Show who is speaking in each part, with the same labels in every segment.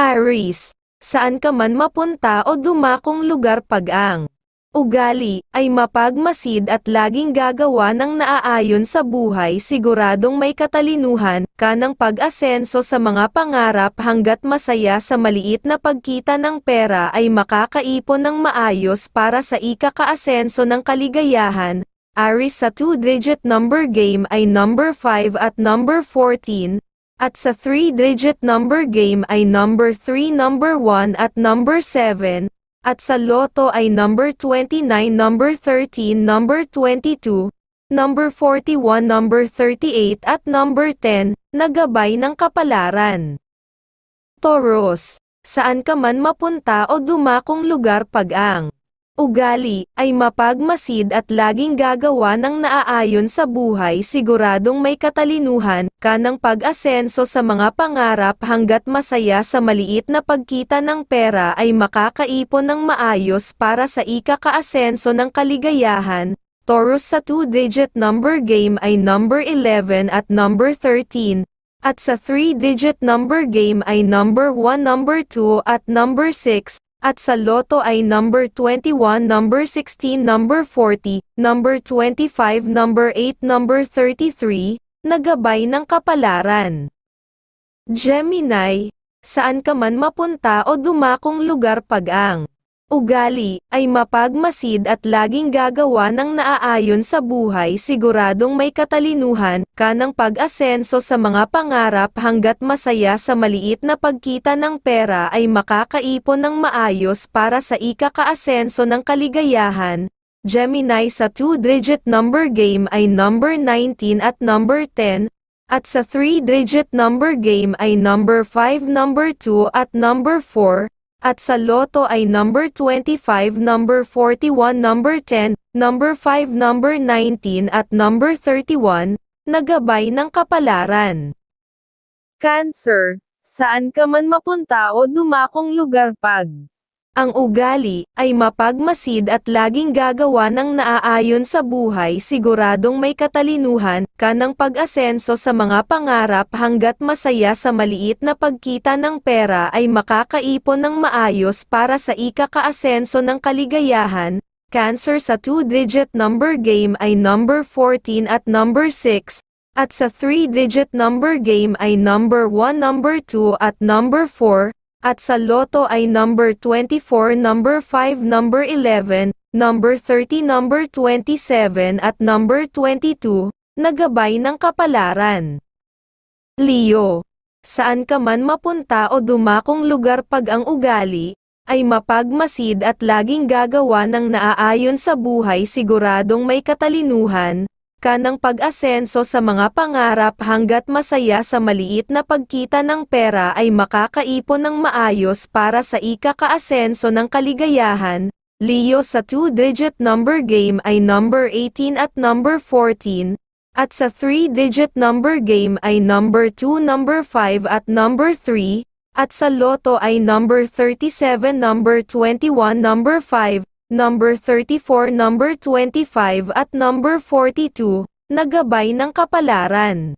Speaker 1: Aries, saan ka man mapunta o dumakong lugar pag ang ugali ay mapagmasid at laging gagawa ng naaayon sa buhay siguradong may katalinuhan ka ng pag-asenso sa mga pangarap hanggat masaya sa maliit na pagkita ng pera ay makakaipon ng maayos para sa ikakaasenso ng kaligayahan. Aries sa 2-digit number game ay number 5 at number 14, at sa 3-digit number game ay number 3, number 1 at number 7, at sa loto ay number 29, number 13, number 22, number 41, number 38 at number 10, na gabay ng kapalaran. Taurus, saan ka man mapunta o dumakong lugar pag ang ugali ay mapagmasid at laging gagawa ng naaayon sa buhay siguradong may katalinuhan ka ng pag-asenso sa mga pangarap hanggat masaya sa maliit na pagkita ng pera ay makakaipon ng maayos para sa ikakaasenso ng kaligayahan. Taurus sa 2-digit number game ay number 11 at number 13, at sa 3-digit number game ay number 1, number 2 at number 6, at sa loto ay number 21, number 16, number 40, number 25, number 8, number 33, nagabay ng kapalaran. Gemini, saan ka man mapunta o dumakong lugar pag ang ugali ay mapagmasid at laging gagawa ng naaayon sa buhay siguradong may katalinuhan ka ng pag-asenso sa mga pangarap hanggat masaya sa maliit na pagkita ng pera ay makakaipon ng maayos para sa ikakaasenso ng kaligayahan. Gemini sa 2-digit number game ay number 19 at number 10, at sa 3-digit number game ay number 5, number 2 at number 4, at sa loto ay number 25, number 41, number 10, number 5, number 19 at number 31, nagabay ng kapalaran. Cancer, saan ka man mapunta o dumakong lugar pag ang ugali ay mapagmasid at laging gagawa ng naaayon sa buhay siguradong may katalinuhan ka ng pag-asenso sa mga pangarap hanggat masaya sa maliit na pagkita ng pera ay makakaipon ng maayos para sa ikakaasenso ng kaligayahan. Cancer sa 2-digit number game ay number 14 at number 6, at sa 3-digit number game ay number 1, number 2 at number 4, at sa loto ay number 24, number 5, number 11, number 30, number 27 at number 22, nagabay ng kapalaran. Leo, saan ka man mapunta o dumakong lugar pag ang ugali, ay mapagmasid at laging gagawa ng naaayon sa buhay siguradong may katalinuhan, ka ng pag-asenso sa mga pangarap hanggat masaya sa maliit na pagkita ng pera ay makakaipon ng maayos para sa ikakaasenso ng kaligayahan. Leo sa 2-digit number game ay number 18 at number 14, at sa 3-digit number game ay number 2, number 5 at number 3, at sa loto ay number 37, number 21, number 5, number 34, number 25 at number 42, nagabay ng kapalaran.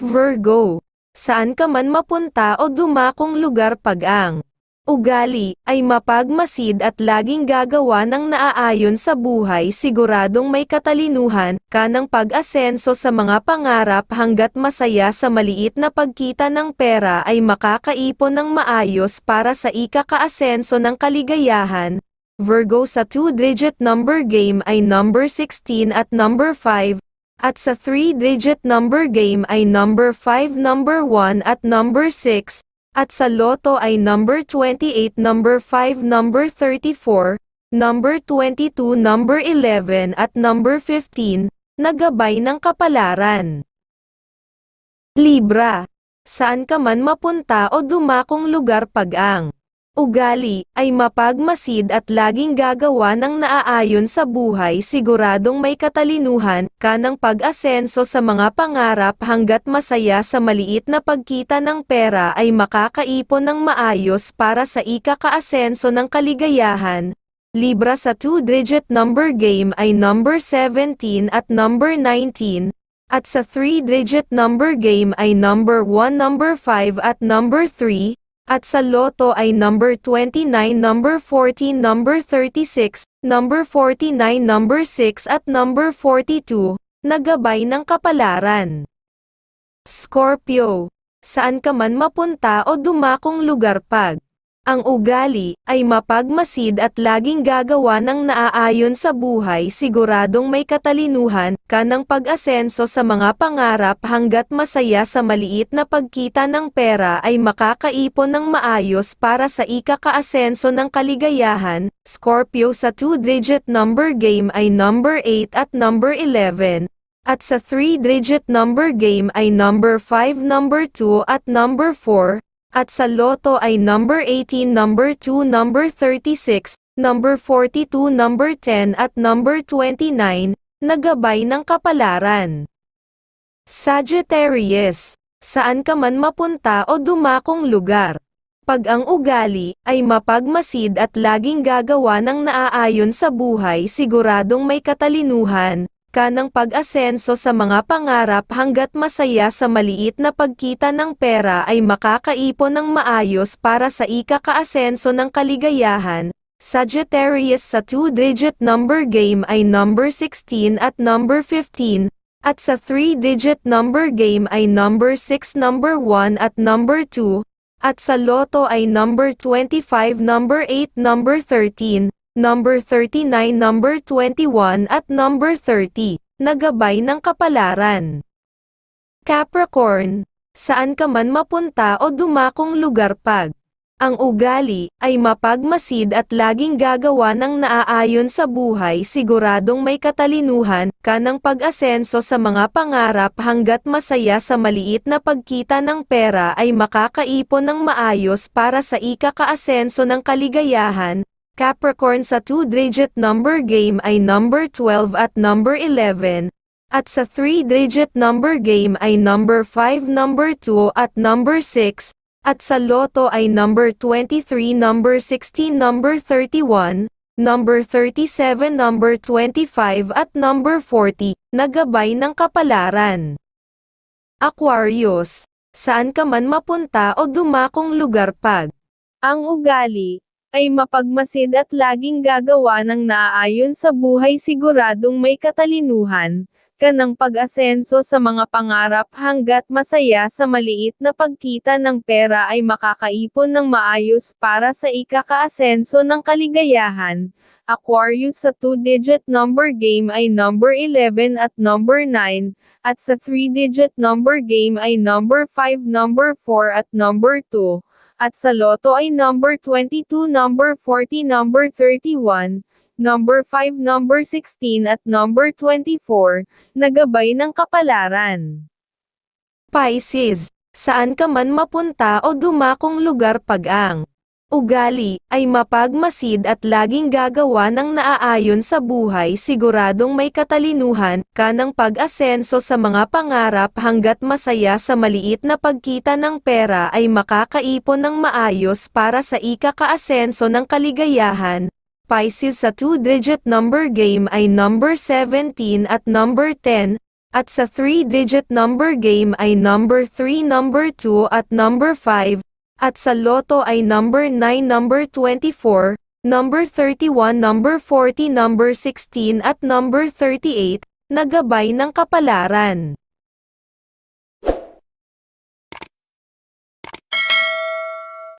Speaker 1: Virgo, saan ka man mapunta o dumakong lugar pag ang ugali ay mapagmasid at laging gagawa ng naaayon sa buhay siguradong may katalinuhan ka ng pag-asenso sa mga pangarap hanggat masaya sa maliit na pagkita ng pera ay makakaipon ng maayos para sa ikakaasenso ng kaligayahan, Virgo sa 2-digit number game ay number 16 at number 5, at sa 3-digit number game ay number 5, number 1 at number 6, at sa loto ay number 28, number 5, number 34, number 22, number 11 at number 15, nagabay ng kapalaran. Libra, saan ka man mapunta o dumakong lugar pag ang ugali, ay mapagmasid at laging gagawa ng naaayon sa buhay siguradong may katalinuhan ka ng pag-asenso sa mga pangarap hanggat masaya sa maliit na pagkita ng pera ay makakaipon ng maayos para sa ikakaasenso ng kaligayahan. Libra sa 2-digit number game ay number 17 at number 19, at sa 3-digit number game ay number 1, number 5 at number 3, At sa loto ay number 29, number 14, number 36, number 49, number 6 at number 42, nagabay ng kapalaran. Scorpio, saan ka man mapunta o dumakong lugar pag ang ugali ay mapagmasid at laging gagawa ng naaayon sa buhay siguradong may katalinuhan ka ng pag-asenso sa mga pangarap hanggat masaya sa maliit na pagkita ng pera ay makakaipon ng maayos para sa ikakaasenso ng kaligayahan. Scorpio sa 2-digit number game ay number 8 at number 11. At sa 3-digit number game ay number 5, number 2 at number 4. At sa loto ay number 18, number 2, number 36, number 42, number 10 at number 29, nagabay ng kapalaran. Sagittarius, saan ka man mapunta o dumakong lugar. Pag ang ugali ay mapagmasid at laging gagawa ng naaayon sa buhay siguradong may katalinuhan, ka ng pag-asenso sa mga pangarap hanggat masaya sa maliit na pagkita ng pera ay makakaipon ng maayos para sa ikakaasenso ng kaligayahan. Sagittarius sa 2-digit number game ay number 16 at number 15, at sa 3-digit number game ay number 6, number 1 at number 2, at sa loto ay number 25, number 8, number 13, number 39, number 21 at number 30, nagabay ng kapalaran. Capricorn, saan ka man mapunta o dumakong lugar pag ang ugali ay mapagmasid at laging gagawa ng naaayon sa buhay siguradong may katalinuhan ka ng pag-asenso sa mga pangarap hanggat masaya sa maliit na pagkita ng pera ay makakaipon ng maayos para sa ikakaasenso ng kaligayahan, Capricorn sa 2-digit number game ay number 12 at number 11, at sa 3-digit number game ay number 5, number 2 at number 6, at sa loto ay number 23, number 16, number 31, number 37, number 25 at number 40, nagabay ng kapalaran. Aquarius, saan ka man mapunta o dumakong lugar pag ang ugali ay mapagmasid at laging gagawa ng naaayon sa buhay siguradong may katalinuhan, ka ng pag-asenso sa mga pangarap hanggat masaya sa maliit na pagkita ng pera ay makakaipon ng maayos para sa ikakaasenso ng kaligayahan. Aquarius sa 2-digit number game ay number 11 at number 9, at sa 3-digit number game ay number 5, number 4 at number 2 at sa loto ay number 22, number 40, number 31, number 5, number 16 at number 24, nagabay ng kapalaran. Pisces, saan ka man mapunta o dumakong lugar pag ang ugali ay mapagmasid at laging gagawa ng naaayon sa buhay siguradong may katalinuhan ka ng pag-asenso sa mga pangarap hanggat masaya sa maliit na pagkita ng pera ay makakaipon ng maayos para sa ikakaasenso ng kaligayahan. Pisces sa 2-digit number game ay number 17 at number 10, at sa 3-digit number game ay number 3, number 2 at number 5, at sa loto ay number 9, number 24, number 31, number 40, number 16 at number 38, nagabay ng kapalaran.